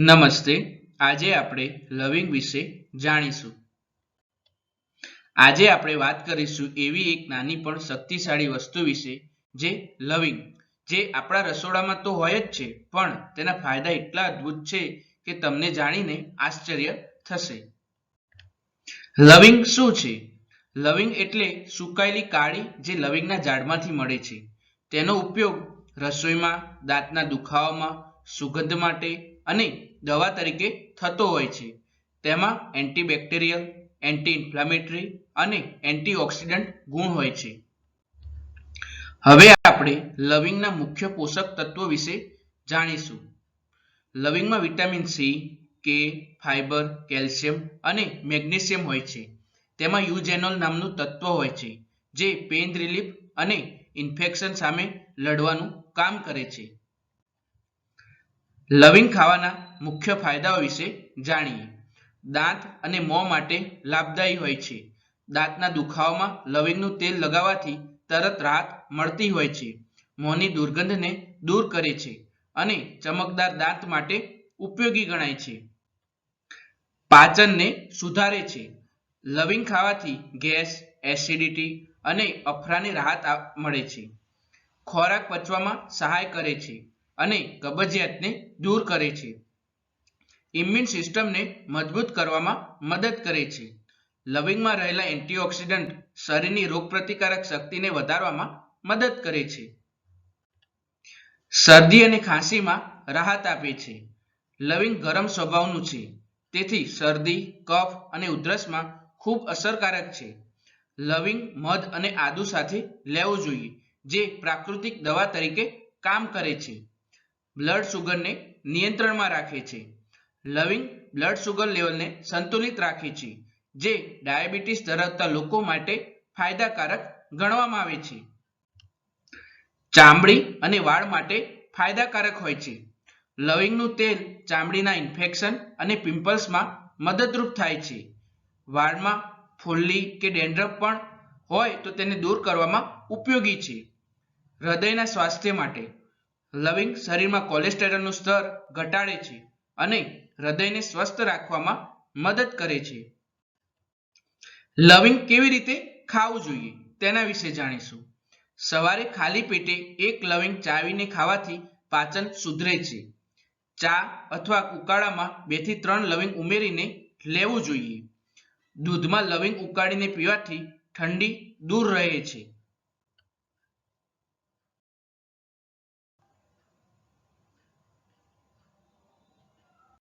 નમસ્તે. આજે આપણે લવિંગ વિશે જાણીશું. આજે આપણે વાત કરીશું એવી એક નાની પણ શક્તિશાળી વસ્તુ વિશે, જે લવિંગ. જે આપણા રસોડામાં તો હોય જ છે, પણ તેના ફાયદા એટલા અદ્ભુત છે કે તમને જાણીને આશ્ચર્ય થશે. લવિંગ શું છે? લવિંગ એટલે સુકાયેલી કાળી જે લવિંગના ઝાડમાંથી મળે છે. તેનો ઉપયોગ રસોઈમાં, દાંતના દુખાવામાં, સુગંધ માટે અને દવા તરીકે થતો હોય છે. તેમાં એન્ટીબેક્ટેરિયલ એન્ટી ઇન્ફ્લામેટરી અને એન્ટીઓક્સિડન્ટ ગુણ હોય છે. હવે આપણે લવિંગના મુખ્ય પોષક તત્વો વિશે જાણીશું. લવિંગમાં વિટામિન સી કે ફાઇબર કેલ્શિયમ અને મેગ્નેશિયમ હોય છે. તેમાં યુજેનોલ નામનું તત્વ હોય છે, જે પેઇન રિલીફ અને ઇન્ફેક્શન સામે લડવાનું કામ કરે છે. લવિંગ ખાવાના મુખ્ય ફાયદાઓ વિશે જાણીએ. દાંત અને મોં માટે લાભદાયી હોય છે. દાંતના દુખાવામાં લવિંગનું તેલ લગાવવાથી તરત રાહત મળતી હોય છે. મોંની દુર્ગંધને દૂર કરે છે અને ચમકદાર દાંત માટે ઉપયોગી ગણાય છે. પાચનને સુધારે છે. લવિંગ ખાવાથી ગેસ, એસિડિટી અને અફરાની રાહત મળે છે. ખોરાક પચવામાં સહાય કરે છે. અને કબજિયાતને દૂર કરે છે. ઇમ્યુન સિસ્ટમને મજબૂત કરવામાં મદદ કરે છે. લવિંગમાં રહેલા એન્ટીઓક્સિડન્ટ શરીરની રોગપ્રતિકારક શક્તિને વધારવામાં મદદ કરે છે. શરદી અને ખાંસીમાં રાહત આપે છે. લવિંગ ગરમ સ્વભાવનું છે. તેથી શરદી, કફ અને ઉધરસમાં ખૂબ અસરકારક છે. લવિંગ મધ અને આદુ સાથે લેવું જોઈએ, જે પ્રાકૃતિક દવા તરીકે કામ કરે છે. બ્લડ શુગરને નિયંત્રણમાં રાખે છે. લવિંગ બ્લડ શુગર લેવલને સંતુલિત રાખે છે, જે ડાયાબિટીસ ધરાવતા લોકો માટે ફાયદાકારક ગણવામાં આવે છે. ચામડી અને વાળ માટે ફાયદાકારક હોય છે. લવિંગનું તેલ ચામડીના ઇન્ફેક્શન અને પિમ્પલ્સમાં મદદરૂપ થાય છે. વાળમાં ફુલ્લી કે ડેન્ડ્રફ પણ હોય તો તેને દૂર કરવામાં ઉપયોગી છે. હૃદયના સ્વાસ્થ્ય માટે લવિંગ શરીરમાં કોલેસ્ટેરોલનું સ્તર ઘટાડે છે અને હૃદયને સ્વસ્થ રાખવામાં મદદ કરે છે. લવિંગ કેવી રીતે ખાવું જોઈએ તેના વિશે જાણીશું. સવારે ખાલી પેટે એક લવિંગ ચાવીને ખાવાથી પાચન સુધરે છે. ચા અથવા ઉકાળામાં બેથી ત્રણ લવિંગ ઉમેરીને લેવું જોઈએ. દૂધમાં લવિંગ ઉકાળીને પીવાથી ઠંડી દૂર રહે છે.